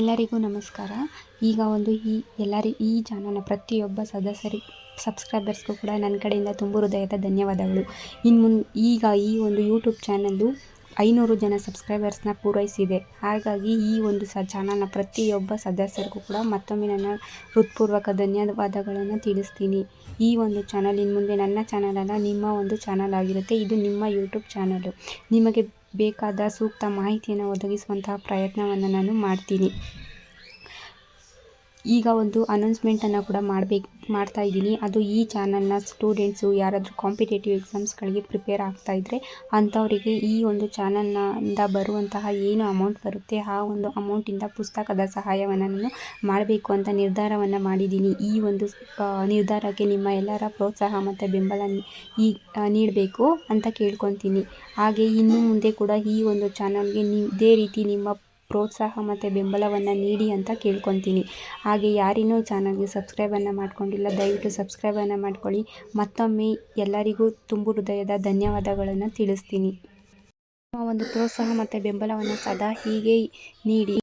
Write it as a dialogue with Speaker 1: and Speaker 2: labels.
Speaker 1: ಎಲ್ಲರಿಗೂ ನಮಸ್ಕಾರ. ಈಗ ಒಂದು ಈ ಎಲ್ಲರಿ ಈ ಚಾನಲ್ನ ಪ್ರತಿಯೊಬ್ಬ ಸದಸ್ಯರಿ ಸಬ್ಸ್ಕ್ರೈಬರ್ಸ್ಗೂ ಕೂಡ ನನ್ನ ಕಡೆಯಿಂದ ತುಂಬ ಹೃದಯದ ಧನ್ಯವಾದಗಳು. ಇನ್ನು ಮುನ್, ಈಗ ಈ ಒಂದು ಯೂಟ್ಯೂಬ್ ಚಾನಲ್ಲು ಐನೂರು ಜನ ಸಬ್ಸ್ಕ್ರೈಬರ್ಸ್ನ ಪೂರೈಸಿದೆ. ಹಾಗಾಗಿ ಈ ಒಂದು ಸ, ಚಾನಲ್ನ ಪ್ರತಿಯೊಬ್ಬ ಸದಸ್ಯರಿಗೂ ಕೂಡ ಮತ್ತೊಮ್ಮೆ ನನ್ನ ಹೃತ್ಪೂರ್ವಕ ಧನ್ಯವಾದಗಳನ್ನು ತಿಳಿಸ್ತೀನಿ. ಈ ಒಂದು ಚಾನಲ್ ಇನ್ನು ಮುಂದೆ ನನ್ನ ಅಲ್ಲ ನಿಮ್ಮ ಒಂದು ಚಾನಲ್ ಆಗಿರುತ್ತೆ. ಇದು ನಿಮ್ಮ ಯೂಟ್ಯೂಬ್ ಚಾನಲ್ಲು ನಿಮಗೆ ಬೇಕಾದ ಸೂಕ್ತ ಮಾಹಿತಿಯನ್ನು ಒದಗಿಸುವಂತಹ ಪ್ರಯತ್ನವನ್ನು ನಾನು ಮಾಡ್ತೀನಿ. ಈಗ ಒಂದು ಅನೌನ್ಸ್ಮೆಂಟನ್ನು ಕೂಡ ಮಾಡಬೇಕು, ಮಾಡ್ತಾ ಇದ್ದೀನಿ. ಅದು ಈ ಚಾನಲ್ನ ಸ್ಟೂಡೆಂಟ್ಸು ಯಾರಾದರೂ ಕಾಂಪಿಟೇಟಿವ್ ಎಕ್ಸಾಮ್ಸ್ಗಳಿಗೆ ಪ್ರಿಪೇರ್ ಆಗ್ತಾ ಇದ್ದರೆ ಅಂಥವರಿಗೆ ಈ ಒಂದು ಚಾನಲ್ನಿಂದ ಬರುವಂತಹ ಏನು ಅಮೌಂಟ್ ಬರುತ್ತೆ, ಆ ಒಂದು ಅಮೌಂಟಿಂದ ಪುಸ್ತಕದ ಸಹಾಯವನ್ನು ನಾನು ಮಾಡಬೇಕು ಅಂತ ನಿರ್ಧಾರವನ್ನು ಮಾಡಿದ್ದೀನಿ. ಈ ಒಂದು ನಿರ್ಧಾರಕ್ಕೆ ನಿಮ್ಮ ಎಲ್ಲರ ಪ್ರೋತ್ಸಾಹ ಮತ್ತು ಬೆಂಬಲ ಈ ನೀಡಬೇಕು ಅಂತ ಕೇಳ್ಕೊತೀನಿ. ಹಾಗೆ ಇನ್ನು ಮುಂದೆ ಕೂಡ ಈ ಒಂದು ಚಾನಲ್ಗೆ ನೀವು ಇದೇ ರೀತಿ ನಿಮ್ಮ ಪ್ರೋತ್ಸಾಹ ಮತ್ತು ಬೆಂಬಲವನ್ನು ನೀಡಿ ಅಂತ ಕೇಳ್ಕೊತೀನಿ. ಹಾಗೆ ಯಾರಿನ್ನೂ ಚಾನಲ್ಗೆ ಸಬ್ಸ್ಕ್ರೈಬನ್ನು ಮಾಡ್ಕೊಂಡಿಲ್ಲ, ದಯವಿಟ್ಟು ಸಬ್ಸ್ಕ್ರೈಬನ್ನು ಮಾಡ್ಕೊಳ್ಳಿ. ಮತ್ತೊಮ್ಮೆ ಎಲ್ಲರಿಗೂ ತುಂಬು ಹೃದಯದ ಧನ್ಯವಾದಗಳನ್ನು ತಿಳಿಸ್ತೀನಿ. ಒಂದು ಪ್ರೋತ್ಸಾಹ ಮತ್ತು ಬೆಂಬಲವನ್ನು ಸದಾ ಹೀಗೆ ನೀಡಿ.